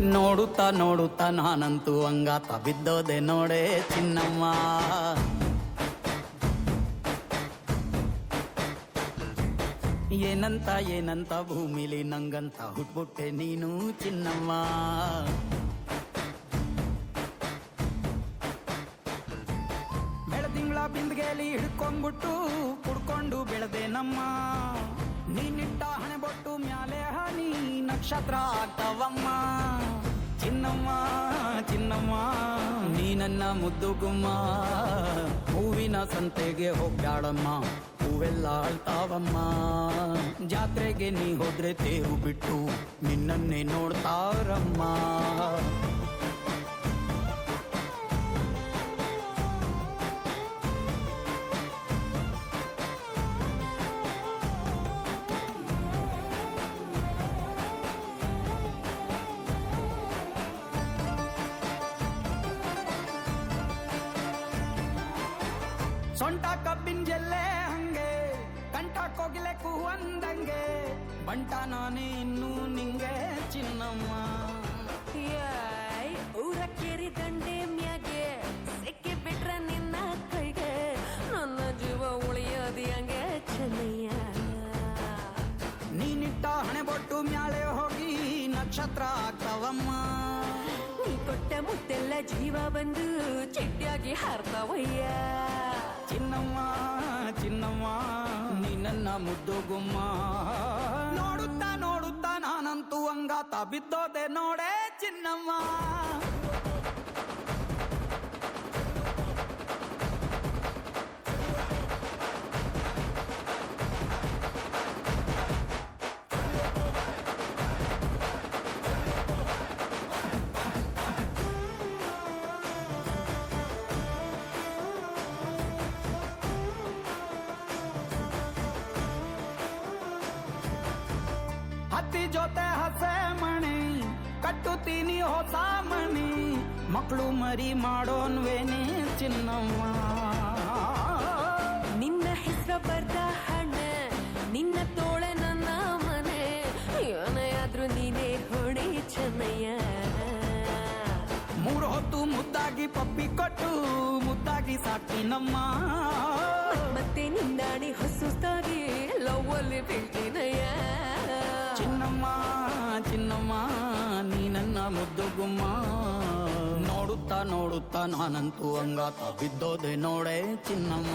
ನೋಡುತ್ತಾ ನೋಡುತ್ತಾ ನಾನಂತೂ ಹಂಗಾತ ಬಿದ್ದೋದೆ ನೋಡೆ ಚಿನ್ನಮ್ಮ. ಏನಂತ ಏನಂತ ಭೂಮಿಲಿ ನಂಗಂತ ಹುಟ್ಬಿಟ್ಟೆ ನೀನು ಚಿನ್ನಮ್ಮ. ಬಿಂದಿಗೆಲಿ ಹಿಡ್ಕೊಂಡ್ಬಿಟ್ಟು ಕುಡ್ಕೊಂಡು ಬೆಳೆದೆ ನಮ್ಮ. ನೀನಿಟ್ಟ ಹಣೆ ಬೊಟ್ಟು ಮ್ಯಾಲೆ ಹನಿ ನಕ್ಷತ್ರ ಆಗ್ತಾವಮ್ಮ. ಚಿನ್ನಮ್ಮ ಚಿನ್ನಮ್ಮ, ನೀ ನನ್ನ ಮುದ್ದುಗುಮ್ಮ ಹೂವಿನ ಸಂತೆಗೆ ಹೋಗ್ಯಾಳಮ್ಮ ಹೂವೆಲ್ಲ ಅಳ್ತಾವಮ್ಮ. ಜಾತ್ರೆಗೆ ನೀ ಹೋದ್ರೆ ತೇರು ಬಿಟ್ಟು ನಿನ್ನನ್ನೇ ನೋಡ್ತಾರಮ್ಮ. ಸೊಂಟ ಕಬ್ಬಿನ ಜಲ್ಲೆ ಹಂಗೆ ಕಂಠ ಕೋಗಿಲೆ ಕೂವಂದಂಗೆ ಬಂಟ ನಾನೇ ಇನ್ನೂ ನಿಂಗೆ ಚಿನ್ನಮ್ಮ. ಊರ ಕೇರಿ ದಂಡೆ ಮ್ಯಾಗೆ ಸಿಕ್ಕಿ ಬಿಟ್ರ ನಿನ್ನ ಕೈಗೆ ನನ್ನ ಜೀವ ಉಳಿಯೋದಿ ಹಂಗೆ ಚೆನ್ನಯ್ಯ? ನೀನಿಟ್ಟ ಹಣೆ ಬೊಟ್ಟು ಮ್ಯಾಲೆ ಹೋಗಿ ನಕ್ಷತ್ರ ಆಗ್ತಾವಮ್ಮ. ನೀ ಕೊಟ್ಟ ಮುತ್ತೆಲ್ಲ ಜೀವ ಬಂದು ಚಿಟ್ಟಿಯಾಗಿ ಹಾರ್ತಾವಯ್ಯ. ಚಿನ್ನಮ್ಮ ಚಿನ್ನಮ್ಮ ನೀ ನನ್ನ ಮುದ್ದು ಗುಮ್ಮ ನೋಡುತ್ತಾ ನೋಡುತ್ತಾ ನಾನಂತೂ ಹಂಗಾತ ಬಿದ್ದೋದೆ ನೋಡೆ ಚಿನ್ನಮ್ಮ ಜೊತೆ ಹಸೆ ಮಣಿ ಕಟ್ಟುತ್ತೀನಿ ಹೊಸ ಮಣಿ ಮಕ್ಕಳು ಮರಿ ಮಾಡೋನ್ವೇನೆ ಚಿನ್ನಮ್ಮ ನಿನ್ನ ಹೆಸರು ಬರ್ದ ಹಣ್ಣ ನಿನ್ನ ತೋಳೆ ನನ್ನ ಮನೆ ಏನೆಯಾದ್ರೂ ನೀನೇ ಹೊಣೆ ಚೆನ್ನಯ್ಯ. ಮೂರು ಹೊತ್ತು ಮುದ್ದಾಗಿ ಪಪ್ಪಿ ಕೊಟ್ಟು ಮುದ್ದಾಗಿ ಸಾಕಿ ನಮ್ಮ. ಮತ್ತೆ ನಿಂದಾಣಿ ಹೊಸುತ್ತಾಗಿ ಲವ್ ಅಲ್ಲಿ ಬೀಳ್ತೀನಯ್ಯ. ಚಿನ್ನಮ್ಮ ಚಿನ್ನಮ್ಮ ನೀ ನನ್ನ ಮುದ್ದು ಗುಮ್ಮ ನೋಡುತ್ತಾ ನೋಡುತ್ತಾ ನಾನಂತೂ ಹಂಗಾತ ಬಿದ್ದೋದೆ ನೋಡೆ ಚಿನ್ನಮ್ಮ